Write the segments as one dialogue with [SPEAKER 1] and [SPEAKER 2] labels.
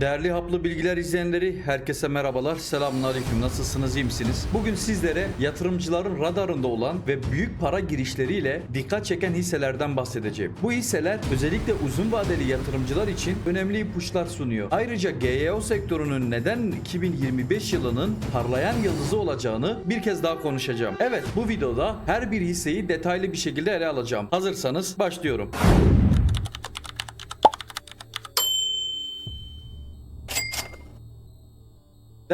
[SPEAKER 1] Değerli Haplı Bilgiler izleyenleri herkese merhabalar. Selamünaleyküm. Nasılsınız? iyi misiniz? Bugün sizlere yatırımcıların radarında olan ve büyük para girişleriyle dikkat çeken hisselerden bahsedeceğim. Bu hisseler özellikle uzun vadeli yatırımcılar için önemli ipuçlar sunuyor. Ayrıca GEO sektörünün neden 2025 yılının parlayan yıldızı olacağını bir kez daha konuşacağım. Evet bu videoda her bir hisseyi detaylı bir şekilde ele alacağım. Hazırsanız başlıyorum.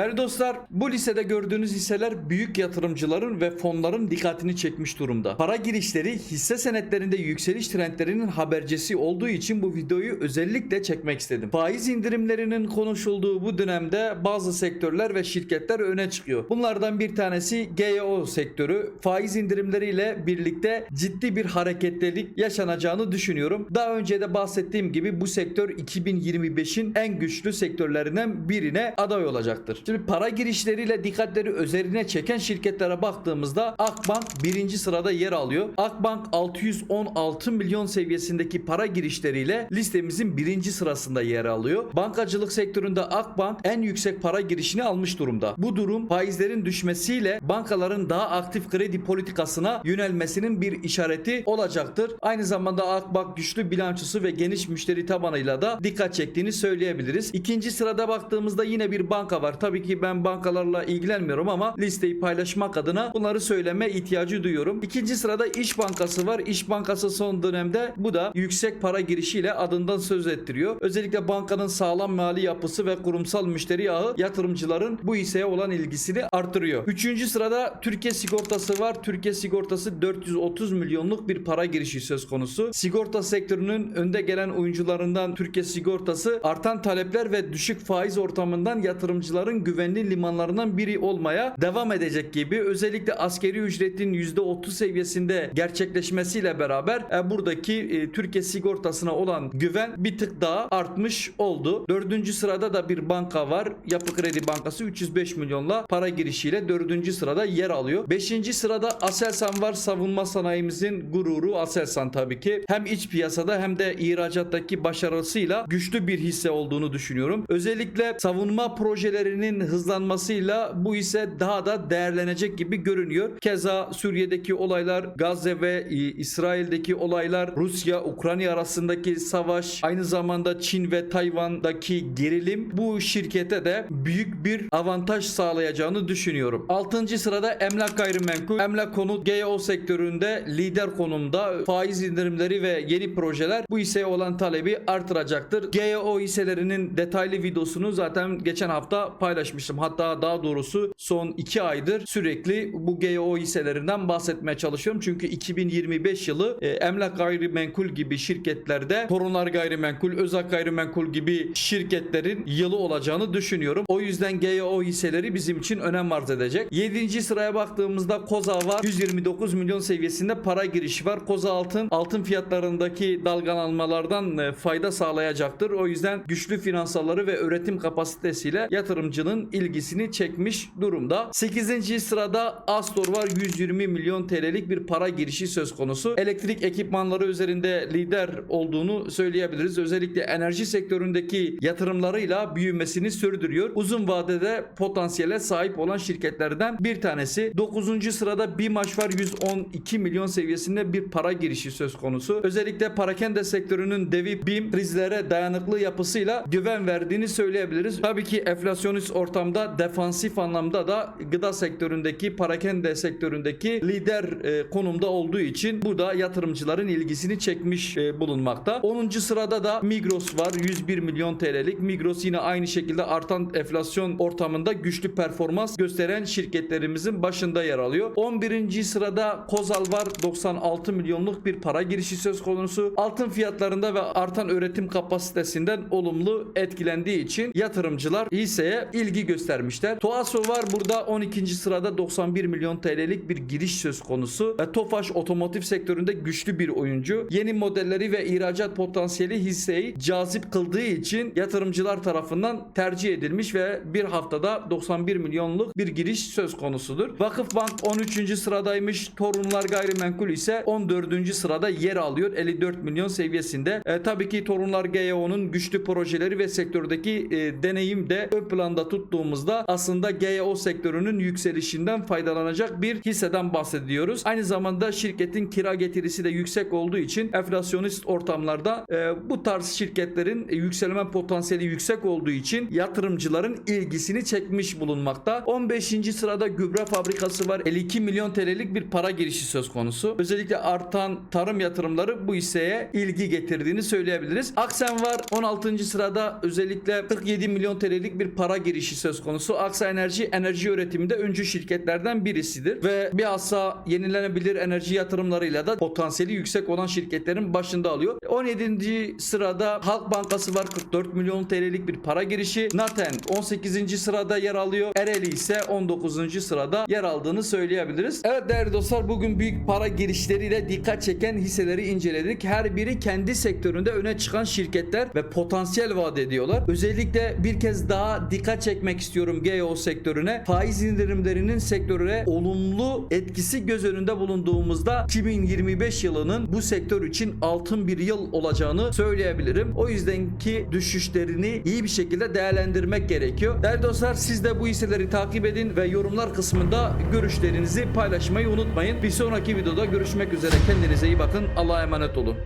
[SPEAKER 1] Değerli dostlar, bu listede gördüğünüz hisseler büyük yatırımcıların ve fonların dikkatini çekmiş durumda. Para girişleri hisse senetlerinde yükseliş trendlerinin habercisi olduğu için bu videoyu özellikle çekmek istedim. Faiz indirimlerinin konuşulduğu bu dönemde bazı sektörler ve şirketler öne çıkıyor. Bunlardan bir tanesi GEO sektörü. Faiz indirimleriyle birlikte ciddi bir hareketlilik yaşanacağını düşünüyorum. Daha önce de bahsettiğim gibi bu sektör 2025'in en güçlü sektörlerinden birine aday olacaktır. Şimdi para girişleriyle dikkatleri üzerine çeken şirketlere baktığımızda Akbank birinci sırada yer alıyor. Akbank 616 milyon seviyesindeki para girişleriyle listemizin birinci sırasında yer alıyor. Bankacılık sektöründe Akbank en yüksek para girişini almış durumda. Bu durum faizlerin düşmesiyle bankaların daha aktif kredi politikasına yönelmesinin bir işareti olacaktır. Aynı zamanda Akbank güçlü bilançosu ve geniş müşteri tabanıyla da dikkat çektiğini söyleyebiliriz. İkinci sırada baktığımızda yine bir banka var. Tabii ki ben bankalarla ilgilenmiyorum ama listeyi paylaşmak adına bunları söyleme ihtiyacı duyuyorum. İkinci sırada İş Bankası var. İş Bankası son dönemde bu da yüksek para girişiyle adından söz ettiriyor. Özellikle bankanın sağlam mali yapısı ve kurumsal müşteri ağı yatırımcıların bu hisseye olan ilgisini artırıyor. Üçüncü sırada Türkiye Sigortası var. Türkiye Sigortası 430 milyonluk bir para girişi söz konusu. Sigorta sektörünün önde gelen oyuncularından Türkiye Sigortası artan talepler ve düşük faiz ortamından yatırımcıların güvenli limanlarından biri olmaya devam edecek gibi. Özellikle askeri ücretin %30 seviyesinde gerçekleşmesiyle beraber e, buradaki e, Türkiye Sigortası'na olan güven bir tık daha artmış oldu. Dördüncü sırada da bir banka var. Yapı Kredi Bankası 305 milyonla para girişiyle dördüncü sırada yer alıyor. Beşinci sırada Aselsan var. Savunma sanayimizin gururu Aselsan tabii ki. Hem iç piyasada hem de ihracattaki başarısıyla güçlü bir hisse olduğunu düşünüyorum. Özellikle savunma projelerinin hızlanmasıyla bu ise daha da değerlenecek gibi görünüyor. Keza Suriye'deki olaylar, Gazze ve e, İsrail'deki olaylar, Rusya Ukrayna arasındaki savaş, aynı zamanda Çin ve Tayvan'daki gerilim bu şirkete de büyük bir avantaj sağlayacağını düşünüyorum. 6. sırada emlak gayrimenkul. Emlak konut GEO sektöründe lider konumda. Faiz indirimleri ve yeni projeler bu hisseye olan talebi artıracaktır. GEO hisselerinin detaylı videosunu zaten geçen hafta paylaşmıştım. Hatta daha doğrusu son 2 aydır sürekli bu GEO hisselerinden bahsetmeye çalışıyorum. Çünkü 2025 yılı e, emlak gayrimenkul gibi şirketlerde Torunlar Gayrimenkul, Özak Gayrimenkul gibi şirketlerin yılı olacağını düşünüyorum. O yüzden GEO hisseleri bizim için önem arz edecek. 7. sıraya baktığımızda Koza var. 129 milyon seviyesinde para girişi var. Koza altın altın fiyatlarındaki dalgalanmalardan e, fayda sağlayacaktır. O yüzden güçlü finansalları ve üretim kapasitesiyle yatırımcının ilgisini çekmiş durumda. 8. sırada Astor var. 120 milyon TL'lik bir para girişi söz konusu. Elektrik ekipmanları üzerinde lider olduğunu söyleyebiliriz. Özellikle enerji sektöründeki yatırımlarıyla büyümesini sürdürüyor. Uzun vadede potansiyele sahip olan şirketlerden bir tanesi. 9. sırada BİMAŞ var. 112 milyon seviyesinde bir para girişi söz konusu. Özellikle parakende sektörünün devi BİM krizlere dayanıklı yapısıyla güven verdiğini söyleyebiliriz. Tabii ki enflasyonist ortamda defansif anlamda da gıda sektöründeki, parakende sektöründeki lider e, konumda olduğu için bu da yatırımcıların ilgisini çekmiş e, bulunmakta. 10. sırada da Migros var. 101 milyon TL'lik. Migros yine aynı şekilde artan enflasyon ortamında güçlü performans gösteren şirketlerimizin başında yer alıyor. 11. sırada Kozal var. 96 milyonluk bir para girişi söz konusu. Altın fiyatlarında ve artan üretim kapasitesinden olumlu etkilendiği için yatırımcılar hisseye ilgi ilgi göstermişler. Toaso var burada 12. sırada 91 milyon TL'lik bir giriş söz konusu. Ve Tofaş otomotiv sektöründe güçlü bir oyuncu. Yeni modelleri ve ihracat potansiyeli hisseyi cazip kıldığı için yatırımcılar tarafından tercih edilmiş ve bir haftada 91 milyonluk bir giriş söz konusudur. Vakıfbank 13. sıradaymış. Torunlar Gayrimenkul ise 14. sırada yer alıyor. 54 milyon seviyesinde. E, tabii ki Torunlar GYO'nun güçlü projeleri ve sektördeki e, deneyim de ön planda tuttuğumuzda aslında GYO sektörünün yükselişinden faydalanacak bir hisseden bahsediyoruz. Aynı zamanda şirketin kira getirisi de yüksek olduğu için enflasyonist ortamlarda e, bu tarz şirketlerin e, yükselme potansiyeli yüksek olduğu için yatırımcıların ilgisini çekmiş bulunmakta. 15. sırada gübre fabrikası var. 52 milyon TL'lik bir para girişi söz konusu. Özellikle artan tarım yatırımları bu hisseye ilgi getirdiğini söyleyebiliriz. Aksen var 16. sırada özellikle 47 milyon TL'lik bir para girişi söz konusu. Aksa Enerji enerji üretiminde öncü şirketlerden birisidir ve bilhassa yenilenebilir enerji yatırımlarıyla da potansiyeli yüksek olan şirketlerin başında alıyor. 17. sırada Halk Bankası var 44 milyon TL'lik bir para girişi. Naten 18. sırada yer alıyor. Ereli ise 19. sırada yer aldığını söyleyebiliriz. Evet değerli dostlar bugün büyük para girişleriyle dikkat çeken hisseleri inceledik. Her biri kendi sektöründe öne çıkan şirketler ve potansiyel vaat ediyorlar. Özellikle bir kez daha dikkat çekmek istiyorum GEO sektörüne. Faiz indirimlerinin sektöre olumlu etkisi göz önünde bulunduğumuzda 2025 yılının bu sektör için altın bir yıl olacağını söyleyebilirim. O yüzden ki düşüşlerini iyi bir şekilde değerlendirmek gerekiyor. Değerli dostlar siz de bu hisseleri takip edin ve yorumlar kısmında görüşlerinizi paylaşmayı unutmayın. Bir sonraki videoda görüşmek üzere. Kendinize iyi bakın. Allah'a emanet olun.